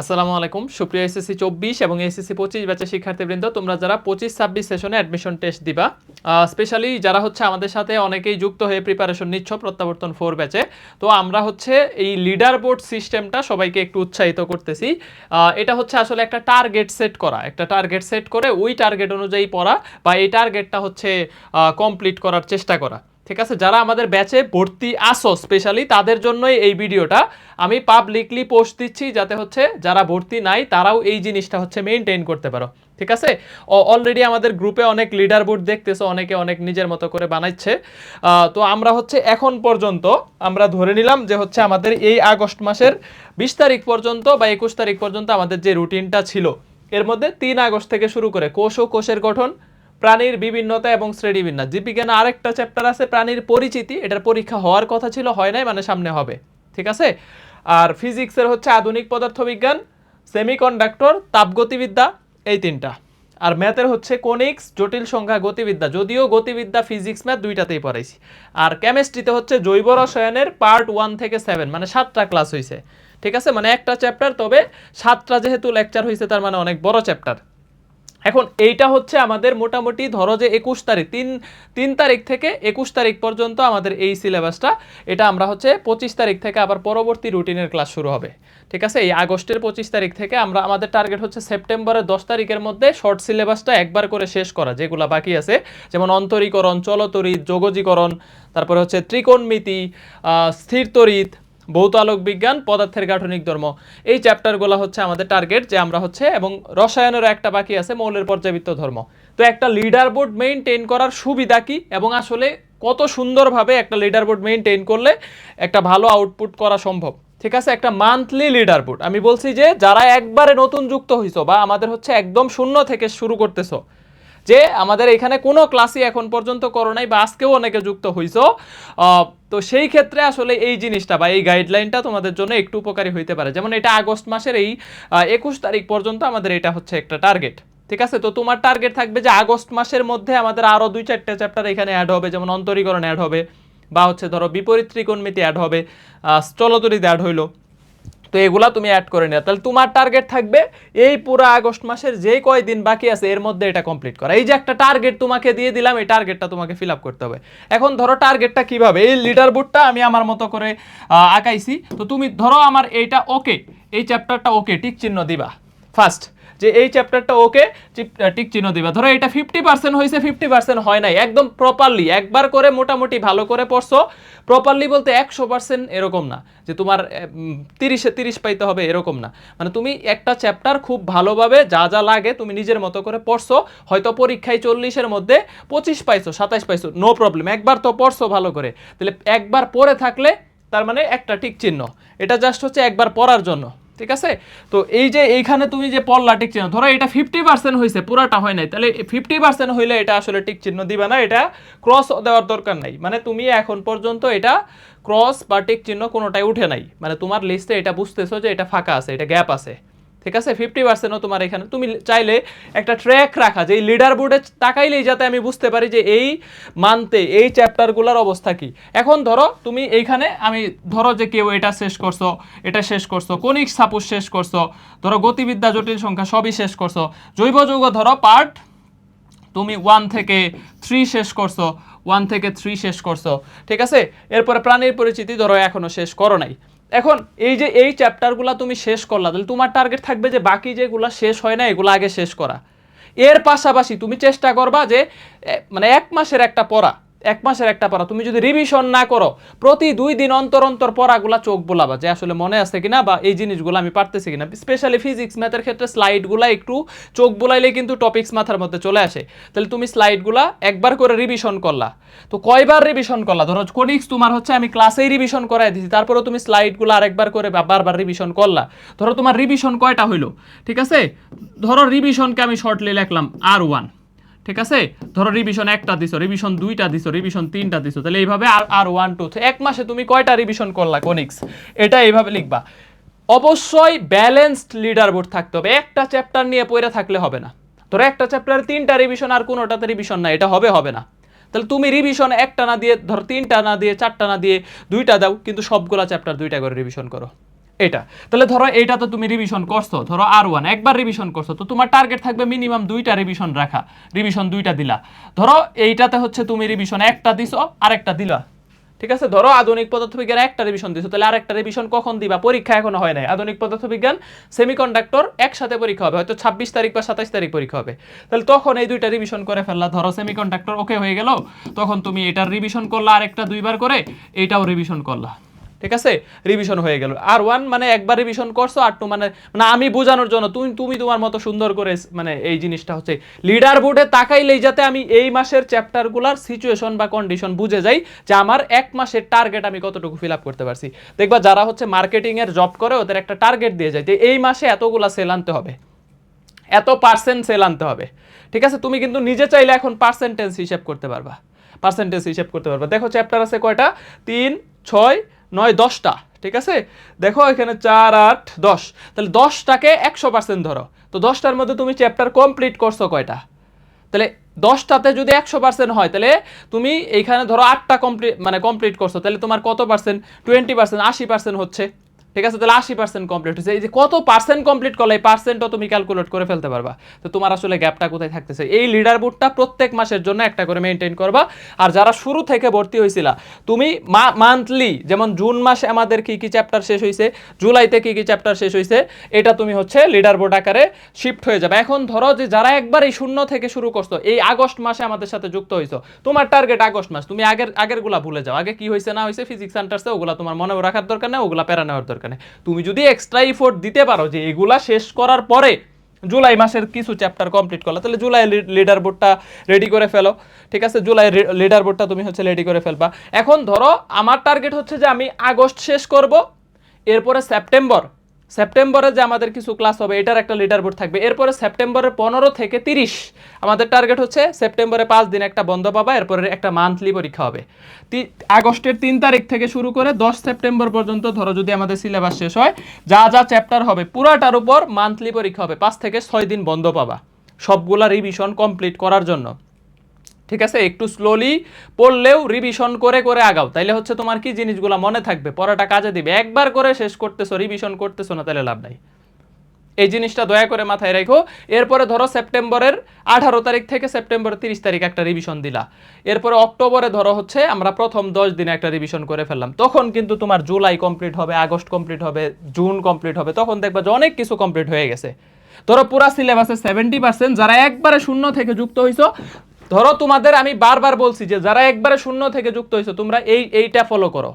আসসালামু আলাইকুম। সুপ্রিয় এসএসসি চব্বিশ এবং এসএসসি পঁচিশ ব্যাচের শিক্ষার্থীবৃন্দ, তোমরা যারা পঁচিশ ছাব্বিশ সেশনে অ্যাডমিশন টেস্ট দিবা স্পেশালি যারা হচ্ছে আমাদের সাথে অনেকেই যুক্ত হয়ে প্রিপারেশন নিচ্ছ প্রত্যাবর্তন ফোর ব্যাচে। তো আমরা হচ্ছে এই লিডার বোর্ড সিস্টেমটা সবাইকে একটু উৎসাহিত করতেছি। এটা হচ্ছে আসলে একটা টার্গেট সেট করা। একটা টার্গেট সেট করে ওই টার্গেট অনুযায়ী পড়া বা এই টার্গেটটা হচ্ছে কমপ্লিট করার চেষ্টা করা। ঠিক আছে? যারা আমাদের ব্যাচে ভর্তি আসো স্পেশালি তাদের জন্যই এই ভিডিওটা আমি পাবলিকলি পোস্ট দিচ্ছি যাতে হচ্ছে যারা ভর্তি নাই, তারাও এই জিনিসটা হচ্ছে মেনটেন করতে পারো। ঠিক আছে? অলরেডি আমাদের গ্রুপে অনেক লিডার বোর্ড দেখতেছো, অনেকে অনেক নিজের মতো করে বানাচ্ছে তো আমরা হচ্ছে এখন পর্যন্ত, আমরা ধরে নিলাম যে হচ্ছে আমাদের এই আগস্ট মাসের বিশ তারিখ পর্যন্ত বা একুশ তারিখ পর্যন্ত আমাদের যে রুটিনটা ছিল, এর মধ্যে তিন আগস্ট থেকে শুরু করে কোষ ও কোষের গঠন প্রাণীর বিভিন্নতা এবং শ্রেণীবিন্যাস জীববিজ্ঞানে আরেকটা চ্যাপ্টার আছে, প্রাণীর পরিচিতি। এটার পরীক্ষা হওয়ার কথা ছিল, হয় নাই মানে সামনে হবে। ঠিক আছে? আর ফিজিক্সের হচ্ছে আধুনিক পদার্থবিজ্ঞান সেমিকন্ডাক্টর তাপগতিবিদ্যা, এই তিনটা। আর ম্যাথের হচ্ছে কোনিক্স জটিল সংখ্যা, গতিবিদ্যা। যদিও গতিবিদ্যা ফিজিক্স ম্যাথ দুইটাতেই পড়াইছি। আর কেমিস্ট্রিতে হচ্ছে জৈব রসায়নের পার্ট ওয়ান থেকে সেভেন মানে সাতটা ক্লাস হয়েছে ঠিক আছে? মানে একটা চ্যাপ্টার তবে সাতটা যেহেতু লেকচার হয়েছে তার মানে অনেক বড় চ্যাপ্টার এখন এইটা হচ্ছে আমাদের মোটামুটি ধরো যে একুশ তারিখ তিন তিন তারিখ থেকে একুশ তারিখ পর্যন্ত আমাদের এই সিলেবাসটা। এটা আমরা হচ্ছে পঁচিশ তারিখ থেকে আবার পরবর্তী রুটিনের ক্লাস শুরু হবে। ঠিক আছে? এই আগস্টের পঁচিশ তারিখ থেকে আমরা আমাদের টার্গেট হচ্ছে সেপ্টেম্বরের দশ তারিখের মধ্যে শর্ট সিলেবাসটা একবার করে শেষ করা যেগুলো বাকি আছে। যেমন অন্তরীকরণ চলতরিৎ যোগজীকরণ তারপরে হচ্ছে ত্রিকোণমিতি আহ, স্থিরতরিৎ ভৌত আলোক বিজ্ঞান পদার্থের গাঠনিক ধর্ম। এই চ্যাপ্টারগুলো হচ্ছে আমাদের টার্গেট যে আমরা হচ্ছে এবং রসায়নেরও একটা বাকি আছে, মৌলের পর্যাবৃত্ত ধর্ম। তো একটা লিডার বোর্ড মেইনটেইন করার সুবিধা কি এবং আসলে কত সুন্দরভাবে একটা লিডার বোর্ড মেইনটেইন করলে একটা ভালো আউটপুট করা সম্ভব? ঠিক আছে, একটা মান্থলি লিডার বোর্ড আমি বলছি যে, যারা একবারে নতুন যুক্ত হইছো বা আমাদের হচ্ছে একদম শূন্য থেকে শুরু করতেছো যে আমাদের এখানে কোনো ক্লাসই এখন পর্যন্ত করো নাই বা আজকেও অনেকে যুক্ত হইছো। তো সেই ক্ষেত্রে আসলে এই জিনিসটা বা এই গাইডলাইনটা তোমাদের জন্য একটু উপকারী হইতে পারে। যেমন এটা আগস্ট মাসের এই একুশ তারিখ পর্যন্ত আমাদের এটা হচ্ছে একটা টার্গেট ঠিক আছে? তো তোমার টার্গেট থাকবে যে আগস্ট মাসের মধ্যে আমাদের আরও দুই চারটে চ্যাপ্টার এখানে অ্যাড হবে, যেমন অন্তরীকরণ অ্যাড হবে বা হচ্ছে ধরো বিপরীত ত্রিকোণমিতি অ্যাড হবে চলতরিত অ্যাড হইল। তো এগুলা তুমি অ্যাড করে নিও। তাহলে তোমার টার্গেট থাকবে এই পুরো আগস্ট মাসের যে কয়দিন বাকি আছে, এর মধ্যে এটা কমপ্লিট করা। এই যে একটা টার্গেট তোমাকে দিয়ে দিলাম, এই টার্গেটটা তোমাকে ফিল আপ করতে হবে। এখন ধরো টার্গেটটা কীভাবে? এই লিডার বোর্ডটা আমি আমার মতো করে আঁকাইছি। তো তুমি ধরো আমার এইটা ওকে এই চ্যাপ্টারটা ওকে টিক চিহ্ন দিবা। ফার্স্ট যে এই চ্যাপ্টারটা ওকে টিক চিহ্ন দিবা। ধরো এটা ফিফটি পার্সেন্ট হয়েছে ফিফটি পার্সেন্ট হয় নাই, একদম প্রপারলি একবার করে মোটামুটি ভালো করে পড়ছো। প্রপারলি বলতে একশো পার্সেন্ট এরকম না, যে তোমার তিরিশে, তিরিশ পাইতে হবে এরকম না। মানে তুমি একটা চ্যাপ্টার খুব ভালোভাবে যা যা লাগে তুমি নিজের মতো করে পড়ছো। হয়তো পরীক্ষায় চল্লিশের মধ্যে পঁচিশ পাইছো সাতাশ পাইছো নো প্রবলেম একবার তো পড়ছো ভালো করে। তাহলে একবার পড়ে থাকলে তার মানে একটা টিক চিহ্ন। এটা জাস্ট হচ্ছে একবার পড়ার জন্য। ঠিক আছে? তো এই যে এইখানে তুমি যে পল্লা টিক চিহ্ন, ধরো এটা ফিফটি পার্সেন্ট হয়েছে পুরাটা হয় নাই। তাহলে ফিফটি পার্সেন্ট হইলে এটা আসলে টিক চিহ্ন দিবে না, এটা ক্রস দেওয়ার দরকার নাই। মানে তুমি এখন পর্যন্ত এটা ক্রস বা টিক চিহ্ন কোনোটাই উঠে নাই। মানে তোমার লিস্টে এটা বুঝতেছো যে এটা ফাঁকা আছে, এটা গ্যাপ আছে। ঠিক আছে? ফিফটি পার্সেন্টও তোমার এখানে। তুমি চাইলে একটা ট্র্যাক রাখা যে এই লিডার বোর্ডে তাকাইলেই যাতে আমি বুঝতে পারি যে এই মানতে এই চ্যাপ্টারগুলোর অবস্থা কি। এখন ধরো, তুমি এইখানে, আমি ধরো যে কেউ এটা শেষ করছ, এটা শেষ করছ, কনিক সাপোজ শেষ করছ, ধরো গতিবিদ্যা, জটিল সংখ্যা সবই শেষ করছ। জৈব যৌগ ধরো পার্ট তুমি ওয়ান থেকে থ্রি শেষ করছ ওয়ান থেকে থ্রি শেষ করছ, ঠিক আছে? এরপরে প্রাণীর পরিচিতি ধরো এখনও শেষ করো নাই। এখন এই যে এই চ্যাপ্টারগুলো তুমি শেষ করলা, তাহলে তোমার টার্গেট থাকবে যে বাকি যেগুলো শেষ হয় না, এগুলো আগে শেষ করা। এর পাশাপাশি তুমি চেষ্টা করবা যে মানে এক মাসের একটা পড়া। এক মাসের একটা পড়া। তুমি যদি রিভিশন না করো, প্রতি দুই দিন অন্তর অন্তর পড়াগুলা চোখ বোলাবা, যে আসলে মনে আছে কিনা বা এই জিনিসগুলো আমি পারতেছি কিনা। স্পেশালি ফিজিক্স ম্যাথের ক্ষেত্রে স্লাইডগুলা একটু চোখ বোলাইলে কিন্তু টপিক্স মাথার মধ্যে চলে আসে। তাহলে তুমি স্লাইডগুলা একবার করে রিভিশন করলা। তো কয়বার রিভিশন করলা? ধরো কোনিক্স তোমার হচ্ছে আমি ক্লাসেই রিভিশন করাই দিছি তারপরে তুমি স্লাইডগুলো আরেকবার করে বারবার রিভিশন করলা। ধরো তোমার রিভিশন কয়টা হইল? ঠিক আছে? ধরো রিভিশনকে আমি শর্টলি লিখলাম আর ওয়ান ঠিক আছে? ধরো রিভিশন একটা দিছো রিভিশন দুইটা দিছো রিভিশন তিনটা দিছো, তাহলে এইভাবে আর আর ওয়ান টু এক মাসে তুমি কয়টা রিভিশন করলা কোনিক্স এটা এইভাবে লিখবা। অবশ্যই ব্যালেন্সড লিডার বোর্ড থাকতে হবে। একটা চ্যাপ্টার নিয়ে পড়ে থাকলে হবে না। ধরো একটা চ্যাপ্টারে তিনটা রিভিশন আর কোনোটাতে রিভিশন না এটা হবে হবে না। তাহলে তুমি রিভিশন একটা না দিয়ে, ধরো তিনটা না দিয়ে, চারটা না দিয়ে দুইটা দাও, কিন্তু সবগুলা চ্যাপ্টার দুইটা করে রিভিশন করো। এটা। তাহলে ধরো এইটা তো তুমি রিভিশন করছ, ধরো আর ওয়ান একবার রিভিশন করছ, তো তোমার টার্গেট থাকবে মিনিমাম দুইটা রিভিশন রাখা রিভিশন দুইটা দিলা। ধরো এইটাতে হচ্ছে তুমি রিভিশন একটা দিছো আর একটা দিলা। ঠিক আছে? ধরো আধুনিক পদার্থবিজ্ঞান একটা রিভিশন দিছো, তাহলে আরেকটা রিভিশন কখন দিবা? পরীক্ষা এখনও হয় নাই। আধুনিক পদার্থবিজ্ঞান সেমিকন্ডাক্টর একসাথে পরীক্ষা হবে, হয়তো ছাব্বিশ তারিখ বা সাতাশ তারিখ পরীক্ষা হবে। তাহলে তখন এই দুইটা রিভিশন করে ফেললা। ধরো সেমিকন্ডাক্টর ওকে হয়ে গেল, তখন তুমি এটার রিভিশন করলা আরেকটা দুইবার করে এটাও রিভিশন করলা। ঠিক আছে? রিভিশন হয়ে গেল। আর ওয়ান মানে একবার রিভিশন করছ, আর টু মানে মানে আমি বোঝানোর জন্য তুমি তুমি তোমার মতো সুন্দর করে মানে এই জিনিসটা হচ্ছে লিডার বোর্ডে তাকাইলেই যাতে আমি এই মাসের চ্যাপ্টারগুলোর সিচুয়েশন বা কন্ডিশন বুঝে যাই যে আমার এক মাসের টার্গেট আমি কতটুকু ফিল আপ করতে পারছি। দেখবা যারা হচ্ছে মার্কেটিং এর জব করে, ওদের একটা টার্গেট দিয়ে যায় যে এই মাসে এতগুলা সেল আনতে হবে। এত পার্সেন্ট সেল আনতে হবে। ঠিক আছে? তুমি কিন্তু নিজে চাইলে এখন পার্সেন্টেজ হিসাব করতে পারবা। পার্সেন্টেজ হিসাব করতে পারবা। দেখো চ্যাপ্টার আছে কয়টা? তিন, ছয় নয়, দশটা, ঠিক আছে? দেখো, এখানে চার, আট, দশ। তাহলে দশটাকে একশো পার্সেন্ট ধরো। তো দশটার মধ্যে তুমি চ্যাপ্টার কমপ্লিট করছ কয়টা? তাহলে দশটাতে যদি একশো পার্সেন্ট হয়, তাহলে তুমি এইখানে ধরো আটটা কমপ্লিট মানে কমপ্লিট করছ। তাহলে তোমার কত পার্সেন্ট টোয়েন্টি পার্সেন্ট আশি পার্সেন্ট হচ্ছে। ঠিক আছে, তাহলে আশি পার্সেন্ট কমপ্লিট হচ্ছে এই যে কত পার্সেন্ট কমপ্লিট করলে এই পার্সেন্টও তুমি ক্যালকুলেট করে ফেলতে পারবা। তো তোমার আসলে গ্যাপটা কোথায় থাকতেছে? এই লিডার বোর্ডটা প্রত্যেক মাসের জন্য একটা করে মেনটেন করবা। আর যারা শুরু থেকে ভর্তি হয়েছিলা, তুমি মান্থলি যেমন জুন মাসে আমাদের কি কি চ্যাপ্টার শেষ হয়েছে জুলাইতে কি কি চ্যাপ্টার শেষ হয়েছে এটা তুমি হচ্ছে লিডার বোর্ড আকারে শিফট হয়ে যাবে। এখন ধরো যে যারা একবার এই শূন্য থেকে শুরু করছ, এই আগস্ট মাসে আমাদের সাথে যুক্ত হয়েছো তোমার টার্গেট আগস্ট মাস। তুমি আগের আগেরগুলা ভুলে যাও। আগে কি হয়েছে না হয়েছে ফিজিক্স সেন্টার্সে ওগুলা তোমার মনে রাখার দরকার নেই, ওগুলা প্যারা নেওয়ার দরকার নেই তুমি যদি এক্সট্রা ইফোর্ট দিতে পারো যে এগুলা শেষ করার পরে জুলাই মাসের কিছু চ্যাপ্টার কমপ্লিট করল, তাহলে জুলাই লিডার বোর্ডটা রেডি করে ফেলো, ঠিক আছে? জুলাই লিডার বোর্ডটা তুমি হচ্ছে রেডি করে ফেলবা। এখন ধরো, আমার টার্গেট হচ্ছে যে আমি আগস্ট শেষ করব, এরপরে সেপ্টেম্বর সেপ্টেম্বরে যে আমাদের কিছু ক্লাস হবে, এটার একটা লিডার বোর্ড থাকবে। এরপরে সেপ্টেম্বরের পনেরো থেকে তিরিশ, আমাদের টার্গেট হচ্ছে সেপ্টেম্বরে পাঁচ দিন একটা বন্ধ পাবা, এরপরে একটা মান্থলি পরীক্ষা হবে। আগস্টের তিন তারিখ থেকে শুরু করে দশ সেপ্টেম্বর পর্যন্ত ধরো যদি আমাদের সিলেবাস শেষ হয়, যা যা চ্যাপ্টার হবে, পুরাটার উপর মান্থলি পরীক্ষা হবে। পাঁচ থেকে ছয় দিন বন্ধ পাবা। সবগুলা রিভিশন কমপ্লিট করার জন্য। ঠিক আছে? একটু স্লোলি পড়লেও রিভিশন করে করে আগাও। তাইলে হচ্ছে তোমার কি জিনিসগুলো মনে থাকবে? পড়াটা কাজে দিবে। একবার করে শেষ করতেছো রিভিশন করতেছো না তাহলে লাভ নাই। এই জিনিসটা দয়া করে মাথায় রাখো। এরপরে ধরো সেপ্টেম্বরের আঠারো তারিখ থেকে সেপ্টেম্বর তিরিশ তারিখ একটা রিভিশন দিলা। এরপরে অক্টোবরে ধরো হচ্ছে আমরা প্রথম দশ দিনে একটা রিভিশন করে ফেললাম। তখন কিন্তু তোমার জুলাই কমপ্লিট হবে, আগস্ট কমপ্লিট হবে, জুন কমপ্লিট হবে। তখন দেখবা যে অনেক কিছু কমপ্লিট হয়ে গেছে। ধরো পুরা সিলেবাসে সেভেন্টি পার্সেন্ট যারা একবারে শূন্য থেকে যুক্ত হইছো ধরো তোমাদের আমি বারবার বলছি যে যারা একবারে শূন্য থেকে যুক্ত হইছো তোমরা এই, এইটা ফলো করো।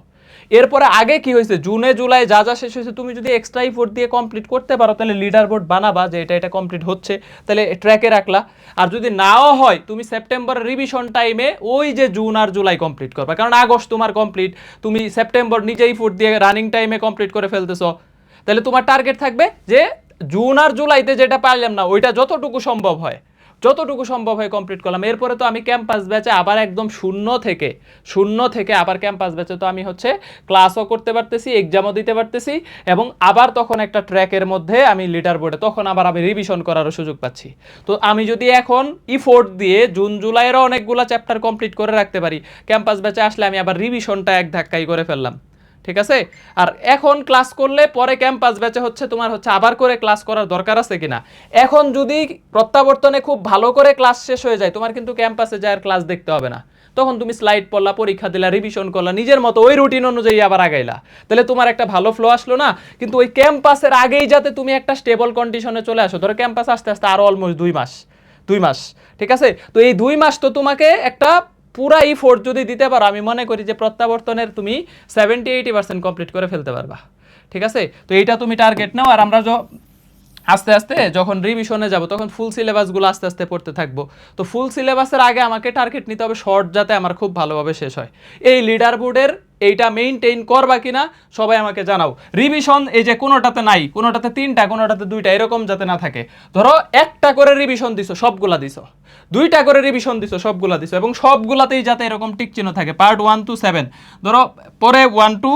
এরপরে আগে কি হয়েছে? জুনে, জুলাই যা যা শেষ হয়েছে, তুমি যদি এক্সট্রা ইফোর্ট দিয়ে কমপ্লিট করতে পারো, তাহলে লিডার বোর্ড বানাবা যে এটা এটা কমপ্লিট হচ্ছে, তাহলে ট্র্যাকে রাখলা। আর যদি নাও হয়, তুমি সেপ্টেম্বর রিভিশন টাইমে ওই যে জুন আর জুলাই কমপ্লিট করবা। কারণ আগস্ট তোমার কমপ্লিট তুমি সেপ্টেম্বর নিজেই ফুট দিয়ে রানিং টাইমে কমপ্লিট করে ফেলতেছো। তাহলে তোমার টার্গেট থাকবে যে জুন আর জুলাইতে যেটা পারলাম না, ওইটা যতটুকু সম্ভব হয়। যতটুকু সম্ভব হয় কমপ্লিট করলাম। এরপরে তো আমি ক্যাম্পাস ব্যাচে আবার একদম শূন্য থেকে শূন্য থেকে আবার ক্যাম্পাস ব্যাচে তো আমি হচ্ছে ক্লাসও করতে পারতেছি এক্সামও দিতে পারতেছি এবং আবার তখন একটা ট্র্যাকের মধ্যে আমি লিডার বোর্ডে তখন আবার আমি রিভিশন করারও সুযোগ পাচ্ছি। তো আমি যদি এখন ইফোর্ট দিয়ে জুন, জুলাইয়েরও অনেকগুলো চ্যাপ্টার কমপ্লিট করে রাখতে পারি ক্যাম্পাস ব্যাচে আসলে আমি আবার রিভিশনটা এক ধাক্কাই করে ফেললাম। ঠিক আছে? আর এখন ক্লাস করলে পরে ক্যাম্পাস ব্যাচে হচ্ছে তোমার হচ্ছে আবার করে ক্লাস করার দরকার আছে কিনা? এখন যদি প্রত্যাবর্তনে খুব ভালো করে ক্লাস শেষ হয়ে যায়, তোমার কিন্তু ক্যাম্পাসে যায় আর ক্লাস দেখতে হবে না। তখন তুমি স্লাইড পড়লা, পরীক্ষা দিলা রিভিশন করলা, নিজের মতো ওই রুটিন অনুযায়ী আবার আগাইলা। তাহলে তোমার একটা ভালো ফ্লো আসলো না? কিন্তু ওই ক্যাম্পাসের আগেই যাতে তুমি একটা স্টেবল কন্ডিশনে চলে আসো, ধরো ক্যাম্পাস আস্তে আস্তে আরও অলমোস্ট দুই মাস দুই মাস, ঠিক আছে? তো এই দুই মাস তো তোমাকে একটা পুরা ইফোর্ট যদি দিতে পারো, আমি মনে করি যে প্রত্যাবর্তনের তুমি সেভেন্টি এইটি পার্সেন্ট কমপ্লিট করে ফেলতে পারবা। ঠিক আছে? তো এইটা তুমি টার্গেট নাও, আর আমরা আস্তে আস্তে যখন রিভিশনে যাব, তখন ফুল সিলেবাসগুলো আস্তে আস্তে পড়তে থাকব। তো ফুল সিলেবাসের আগে আমাকে টার্গেট নিতে হবে শর্ট যাতে আমার খুব ভালোভাবে শেষ হয়। এই লিডার বোর্ডের এইটা মেইনটেইন করবা কিনা, সবাই আমাকে জানাও। রিভিশন এই যে কোনোটাতে নাই, কোনোটাতে তিনটা, কোনোটাতে দুইটা, এরকম যাতে না থাকে। ধরো একটা করে রিভিশন দিছো, সবগুলা দিছো। দুইটা করে রিভিশন দিছো, সবগুলা দিছো, এবং সবগুলাতেই যাতে এরকম টিক চিহ্ন থাকে। পার্ট ওয়ান টু সেভেন ধরো পরে ওয়ান টু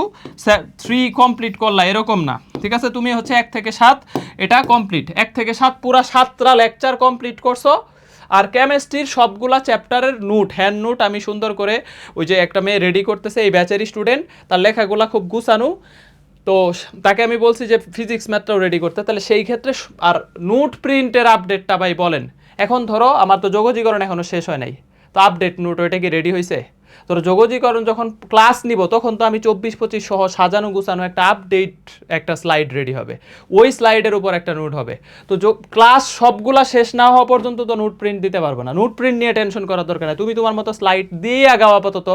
থ্রি কমপ্লিট করলা, এরকম না। ঠিক আছে? তুমি হচ্ছে এক থেকে সাত, এটা কমপ্লিট এক থেকে সাত, পুরা সাতটা লেকচার কমপ্লিট করছ। আর কেমিস্ট্রির সবগুলা চ্যাপ্টারের নোট হ্যান্ড নোট আমি সুন্দর করে ওই যে একটা মেয়ে রেডি করতেছে, এই ব্যাচেরই স্টুডেন্ট তার লেখাগুলা খুব গুছানো। তো তাকে আমি বলছি যে ফিজিক্স ম্যাথটাও রেডি করতে। তাহলে সেই ক্ষেত্রে আর নোট প্রিন্টের আপডেটটা ভাই বলেন। এখন ধরো, আমার তো যোগজীকরণ এখনও শেষ হয় নাই। তো আপডেট নোট ওইটা কি রেডি হয়েছে তোর যোগজীকরণ যখন ক্লাস নিব, তখন তো আমি চব্বিশ, পঁচিশ সহ সাজানো, গুছানো একটা আপডেট একটা স্লাইড রেডি হবে। ওই স্লাইডের উপর একটা নোট হবে। তো ক্লাস সবগুলা শেষ না হওয়া পর্যন্ত তো নোট প্রিন্ট দিতে পারব না। নোট প্রিন্ট নিয়ে টেনশন করার দরকার নেই। তুমি তোমার মতো স্লাইড দিয়ে আগাও আপাতত।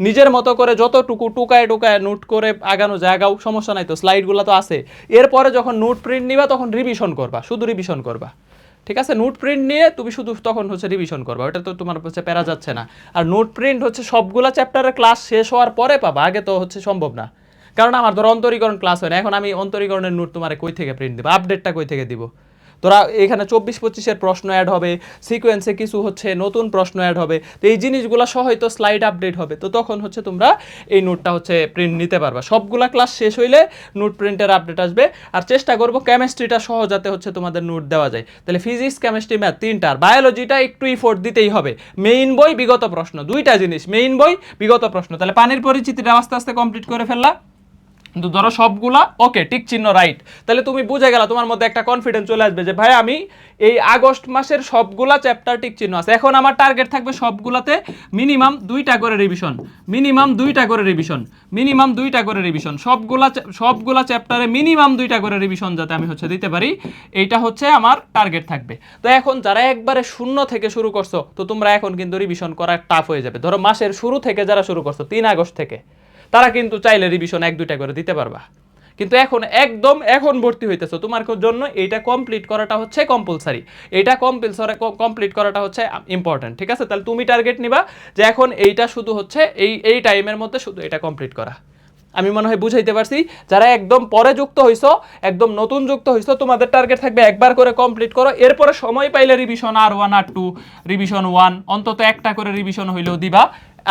নিজের মতো করে যতটুকু টুকায় টুকায় নোট করে আগানো জায়গাও সমস্যা নাই তো স্লাইডগুলো তো আছে। এরপরে যখন নোট প্রিন্ট নিবা, তখন রিভিশন করবা। শুধু রিভিশন করবা। ঠিক আছে? নোট প্রিন্ট নিয়ে তুমি শুধু তখন হচ্ছে রিভিশন করবা। ওটা তো তোমার হচ্ছে প্যারা যাচ্ছে না। আর নোট প্রিন্ট হচ্ছে সবগুলা চ্যাপ্টারের ক্লাস শেষ হওয়ার পরে পাবা, আগে তো হচ্ছে সম্ভব না। কারণ আমার ধর অন্তরীকরণ ক্লাস হয় না। এখন আমি অন্তরীকরণের নোট তোমার কই থেকে প্রিন্ট দেবো? আপডেটটা কই থেকে দিব? তোরা এখানে চব্বিশ পঁচিশের প্রশ্ন অ্যাড হবে সিকোয়েন্সে কিছু হচ্ছে নতুন প্রশ্ন অ্যাড হবে, তো এই জিনিসগুলো সহ হয়তো স্লাইড আপডেট হবে, তো তখন হচ্ছে তোমরা এই নোটটা হচ্ছে প্রিন্ট নিতে পারবা। সবগুলা ক্লাস শেষ হইলে নোট প্রিন্টের আপডেট আসবে, আর চেষ্টা করব কেমিস্ট্রিটা সহ যাতে হচ্ছে তোমাদের নোট দেওয়া যায়। তাহলে ফিজিক্স কেমিস্ট্রি ম্যাথ তিনটা, আর বায়োলজিটা একটু ইফোর্ট দিতেই হবে। মেইন বই, বিগত প্রশ্ন, দুইটা জিনিস মেইন বই, বিগত প্রশ্ন। তাহলে পানির পরিচিতিটা আস্তে আস্তে কমপ্লিট করে ফেললা। কিন্তু ধরো সবগুলা ওকে টিক চিহ্ন রাইট তাহলে তুমি বুঝে গেলা, তোমার মধ্যে একটা কনফিডেন্স চলে আসবে যে, ভাই, আমি এই আগস্ট মাসের সবগুলা চ্যাপ্টার টিক চিহ্ন আছে। এখন আমার টার্গেট থাকবে সবগুলাতে মিনিমাম দুইটা করে রিভিশন মিনিমাম দুইটা করে রিভিশন মিনিমাম দুইটা করে রিভিশন সবগুলা সবগুলা চ্যাপ্টারে মিনিমাম দুইটা করে রিভিশন যাতে আমি হচ্ছে দিতে পারি, এইটা হচ্ছে আমার টার্গেট থাকবে। তো এখন যারা একবারে শূন্য থেকে শুরু করছ, তো তোমরা এখন কিন্তু রিভিশন করা টাফ হয়ে যাবে। ধরো মাসের শুরু থেকে যারা শুরু করছ, তিন আগস্ট থেকে। তারা কিন্তু চাইলে রিভিশন এক, দুইটা করে দিতে পারবা। কিন্তু এখন একদম, এখন ভর্তি হইতেছো তোমার জন্য এইটা কমপ্লিট করাটা হচ্ছে কম্পালসারি এইটা কম্পালসারি কমপ্লিট করাটা হচ্ছে ইম্পর্টেন্ট ঠিক আছে? তাহলে তুমি টার্গেট নিবা যে এখন এইটা শুধু হচ্ছে এই এই টাইমের মধ্যে শুধু এটা কমপ্লিট করা। আমি মনে হয় বুঝাইতে পারছি, যারা একদম পরে যুক্ত হইছো, একদম নতুন যুক্ত হইছো, তোমাদের টার্গেট থাকবে একবার করে কমপ্লিট করো। এরপরে সময় পাইলে রিভিশন আর ওয়ান আর টু রিভিশন ওয়ান অন্তত একটা করে রিভিশন হইলেও দিবা।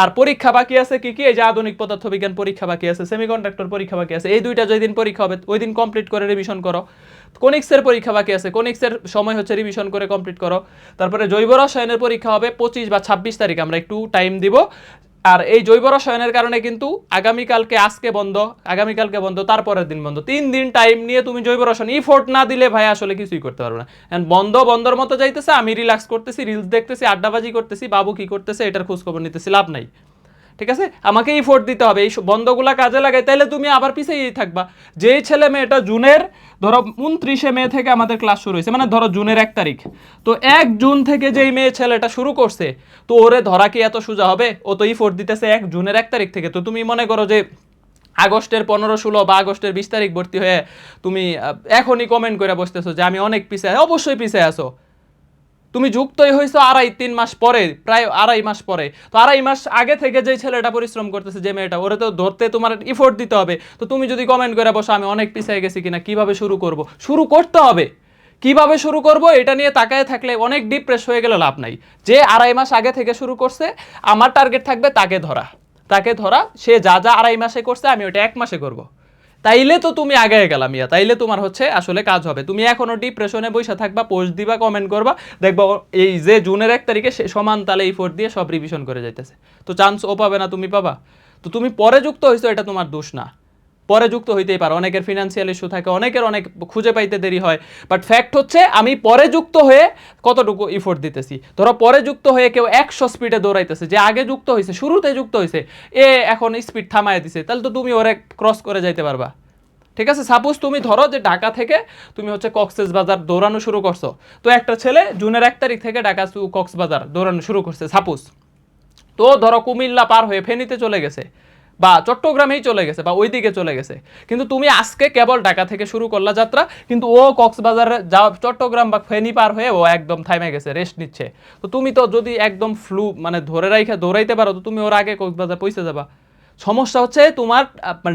আর পরীক্ষা বাকি আছে কি কি? এই যে আধুনিক পদার্থবিজ্ঞান পরীক্ষা বাকি আছে সেমিকন্ডাক্টর পরীক্ষা বাকি আছে, এই দুইটা যেদিন পরীক্ষা হবে, ওই দিন কমপ্লিট করে রিভিশন করো। কোনিক্সের পরীক্ষা বাকি আছে, কোনিক্সের সময় হচ্ছে রিভিশন করে কমপ্লিট করো। তারপরে জৈব রসায়নের পরীক্ষা হবে পঁচিশ বা ছাব্বিশ তারিখ, আমরা একটু টাইম দিব। আর এই জৈব রসায়নের কারণে কিন্তু আগামীকালকে আজকে বন্ধ, আগামীকালকে বন্ধ, তারপরের দিন বন্ধ। তিন দিন টাইম নিয়ে তুমি জৈব রসায়ন ইফোর্ট না দিলে ভাই আসলে কিছুই করতে পারবে না। বন্ধ বন্ধর মতো যাইতেছে, আমি রিল্যাক্স করতেছি রিলস দেখতেছি, আড্ডাবাজি করতেছি, বাবু কি করতেছে, এটার খোঁজ খবর নিতেছি, লাভ নাই। ঠিক আছে? আমাকে ইফোর্ট দিতে হবে। এই বন্ধগুলা কাজে লাগাই, তাইলে তুমি আবার পিছিয়েই থাকবা। যেই ছেলে মেয়েটা জুনের ধরো উনত্রিশে মে থেকে আমাদের ক্লাস শুরু হয়েছে মানে ধরো জুনের এক তারিখ। তো এক জুন থেকে যেই মেয়ে ছেলেটা শুরু করছে, তো ওরে ধরা কি এত সোজা হবে? ও তো ইফোর্ট দিতেছে এক জুনের এক তারিখ থেকে। তো তুমি মনে করো যে আগস্টের পনেরো, ষোলো বা আগস্টের বিশ তারিখ ভর্তি হয়ে তুমি এখনই কমেন্ট করে বসতেছো যে আমি অনেক পিছিয়ে, অবশ্যই পিছিয়ে আছো। তুমি যুক্তই হয়েছো আড়াই, তিন মাস পরে, প্রায় আড়াই মাস পরে। তো আড়াই মাস আগে থেকে যে ছেলেটা পরিশ্রম করতেছে, যে মেয়েটা, ওরে তো ধরতে তোমার ইফোর্ট দিতে হবে। তো তুমি যদি কমেন্ট করে বসো, আমি অনেক পিছিয়ে গেছি কিনা, কীভাবে শুরু করব? শুরু করতে হবে। কীভাবে শুরু করব, এটা নিয়ে তাকায় থাকলে অনেক ডিপ্রেস হয়ে গেলে লাভ নাই। যে আড়াই মাস আগে থেকে শুরু করছে, আমার টার্গেট থাকবে তাকে ধরা। তাকে ধরা, সে যা যা আড়াই মাসে করছে, আমি ওটা এক মাসে করব। তাইলে তো তুমি আগে গেলাম ইয়া তাইলে তোমার হচ্ছে আসলে কাজ হবে। তুমি এখনও ডিপ্রেশনে বসে থাকবা পোস্ট দিবা কমেন্ট করবা। দেখবা এই যে জুনের এক তারিখে সে সমান তালে এই ফোর দিয়ে সব রিভিশন করে যাইতেছে। তো চান্স ও পাবে না, তুমি পাবা। তো তুমি পরে যুক্ত হয়েছো এটা তোমার দোষ না। পরে যুক্ত হইতেই পারো। অনেকের ফিনান্সিয়াল ইস্যু থাকে, অনেকের অনেক খুঁজে পাইতে দেরি হয়। বাট ফ্যাক্ট হচ্ছে, আমি পরে যুক্ত হয়ে কতটুকু ইফোর্ট দিতেছি? ধরো পরে যুক্ত হয়ে কেউ একশো স্পিডে দৌড়াইতেছে, যে আগে যুক্ত হয়েছে শুরুতে যুক্ত হয়েছে এ এখন স্পিড থামায় দিছে, তাহলে তো তুমি ওরে ক্রস করে যাইতে পারবা। ঠিক আছে? সাপোজ তুমি ধরো যে ঢাকা থেকে তুমি হচ্ছে কক্সেস বাজার দৌড়ানো শুরু করছ, তো একটা ছেলে জুনের এক তারিখ থেকে ঢাকা কক্সবাজার দৌড়ানো শুরু করছে সাপোজ তো ধরো কুমিল্লা পার হয়ে ফেনীতে চলে গেছে বা চট্টগ্রামেই চলে গেছে বা ওইদিকে চলে গেছে। কিন্তু তুমি আজকে কেবল ঢাকা থেকে শুরু করলা যাত্রা, কিন্তু ও কক্সবাজার যা চট্টগ্রাম বা ফেনি পার হয়ে ও একদম থাইমে গেছে রেস্ট নিচ্ছে। তো তুমি তো যদি একদম ফ্লু মানে ধরে রাখে দৌড়াইতে পারো, তো তুমি ওর আগে কক্সবাজার পৌঁছে যাবা। সমস্যা হচ্ছে তোমার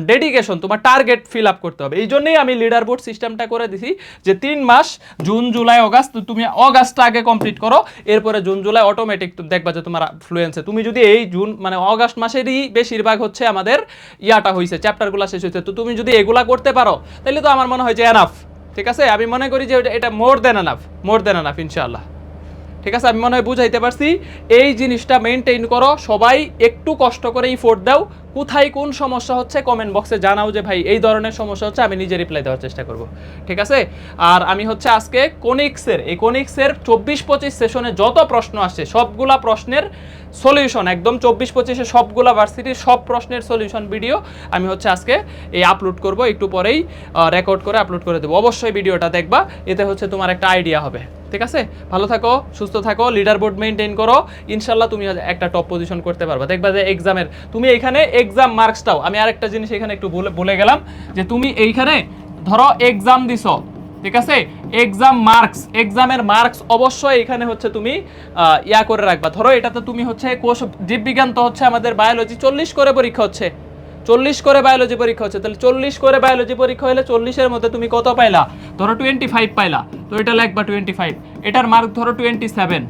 ডেডিকেশন তোমার টার্গেট ফিল আপ করতে হবে। এই জন্যই আমি লিডার বোর্ড সিস্টেমটা করে দিছি যে তিন মাস, জুন, জুলাই, অগাস্ট তুমি অগাস্টটা আগে কমপ্লিট করো, এরপরে জুন, জুলাই অটোমেটিক দেখবা যে তোমার ফ্লুয়েন্সে তুমি যদি এই জুন মানে অগাস্ট মাসেরই বেশিরভাগ হচ্ছে আমাদের ইয়াটা হয়েছে চ্যাপ্টারগুলো শেষ হয়েছে তো তুমি যদি এগুলা করতে পারো তাহলে তো আমার মনে হয় যে এনাফ ঠিক আছে? আমি মনে করি যে এটা- মোর দেন এনাফ মোর দেন এনাফ ইনশাআল্লাহ। ঠিক আছে? আমি মনে হয় বুঝাইতে পারছি, এই জিনিসটা মেনটেন করো, সবাই একটু কষ্ট করে ফোর্ট দাও কোথায় কোন সমস্যা হচ্ছে কমেন্ট বক্সে জানাও যে ভাই এই ধরনের সমস্যা হচ্ছে, আমি নিজে রিপ্লাই দেওয়ার চেষ্টা করব। ঠিক আছে? আর আমি হচ্ছে আজকে কোনিক্সের এই কোনিক্সের চব্বিশ পঁচিশ সেশনে যত প্রশ্ন আসছে সবগুলা প্রশ্নের সলিউশন একদম চব্বিশ পঁচিশে সবগুলা ভার্সিটির সব প্রশ্নের সলিউশন ভিডিও আমি হচ্ছে আজকে এই আপলোড করব। একটু পরেই রেকর্ড করে আপলোড করে দেবো। অবশ্যই ভিডিওটা দেখবা, এতে হচ্ছে তোমার একটা আইডিয়া হবে। ঠিক আছে? ভালো থাকো, সুস্থ থাকো লিডার বোর্ড মেনটেন করো। ইনশাল্লাহ তুমি একটা টপ পজিশন করতে পারবা। দেখবা যে এক্সামের তুমি এখানে এক্সাম মার্কসটাও আমি আরেকটা জিনিস এখানে একটু বলে গেলাম যে তুমি এইখানে ধরো এক্সাম দিছো, ঠিক আছে? এক্সাম মার্কস এক্সামের মার্কস অবশ্যই এখানে হচ্ছে তুমি ইয়া করে রাখবা। ধরো এটাতে তুমি হচ্ছে কোষ জীববিজ্ঞান তো হচ্ছে আমাদের বায়োলজি চল্লিশ করে পরীক্ষা হচ্ছে। চল্লিশ করে বায়োলজি পরীক্ষা হচ্ছে, তাহলে চল্লিশ করে বায়োলজি পরীক্ষা হলে চল্লিশের মধ্যে তুমি কত পাইলা? ধরো টোয়েন্টি ফাইভ পাইলা, তো এটা লাগবা টোয়েন্টি ফাইভ এটার মার্ক ধরো টোয়েন্টি সেভেন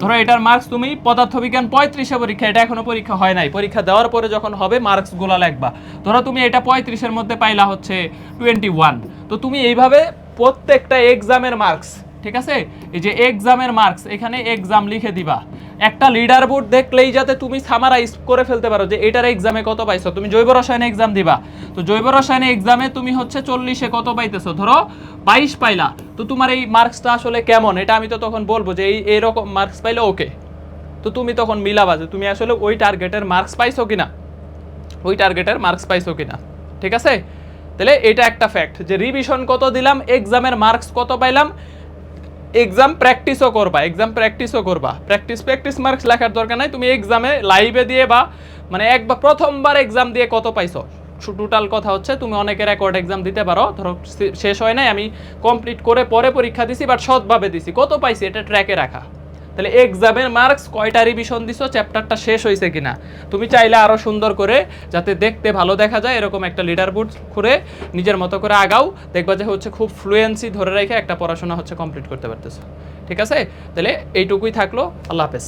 ধরো এটার মার্কস তুমি পদার্থবিজ্ঞান পঁয়ত্রিশে পরীক্ষা, এটা এখনও পরীক্ষা হয় নাই। পরীক্ষা দেওয়ার পরে যখন হবে মার্কসগুলা লাগবা ধরো তুমি এটা পঁয়ত্রিশের মধ্যে পাইলা হচ্ছে টোয়েন্টি ওয়ান তো তুমি এইভাবে প্রত্যেকটা এক্সামের মার্কস ঠিক আছে? এই যে এক্সামের মার্কস এখানে এক্সাম লিখে দিবা। একটা লিডার বোর্ড দেখলেই যাতে তুমি সামারাইজ করে ফেলতে পারো যে এটার এক্সামে কত পাইছো। তুমি জৈব রসায়নে এক্সাম দিবা। তো জৈব রসায়নে এক্সামে তুমি হচ্ছে চল্লিশে কত পাইতেছো? ধরো বাইশ পাইলা। তো তোমার এই মার্কসটা আসলে কেমন? এটা আমি তো তখন বলব যে এই এরকম মার্কস পাইলে ওকে তো তুমি তখন মিলাবা যে তুমি আসলে ওই টার্গেটের মার্কস পাইছো কিনা? ওই টার্গেটের মার্কস পাইছো কিনা? ঠিক আছে? তাহলে এটা একটা ফ্যাক্ট যে রিভিশন কত দিলাম? এক্সামের মার্কস কত পাইলাম? এক্সাম প্র্যাকটিসও করবা এক্সাম প্র্যাকটিসও করবা। প্র্যাকটিস প্র্যাকটিস মার্কস লেখার দরকার নাই, তুমি এক্সামে লাইভে দিয়ে বা মানে একবার প্রথমবার এক্সাম দিয়ে কত পাইছো? টোটাল কথা হচ্ছে, তুমি অনেকে রেকর্ড এক্সাম দিতে পারো, ধরো শেষ হয় নাই, আমি কমপ্লিট করে পরে পরীক্ষা দিছি বাট সৎভাবে দিছি। কত পাইছি, এটা ট্র্যাকে রাখা। তাহলে এক্সামের মার্কস কয়টা রিভিশন দিছো? চ্যাপ্টারটা শেষ হয়েছে কিনা? তুমি চাইলে আরও সুন্দর করে যাতে দেখতে ভালো দেখা যায়, এরকম একটা লিডার বোর্ড করে নিজের মতো করে আগাও। দেখবা যে হচ্ছে খুব ফ্লুয়েন্সি ধরে রেখে একটা পড়াশোনা হচ্ছে কমপ্লিট করতে পারতেছো। ঠিক আছে? তাহলে এইটুকুই থাকল। আল্লাহ হাফেজ।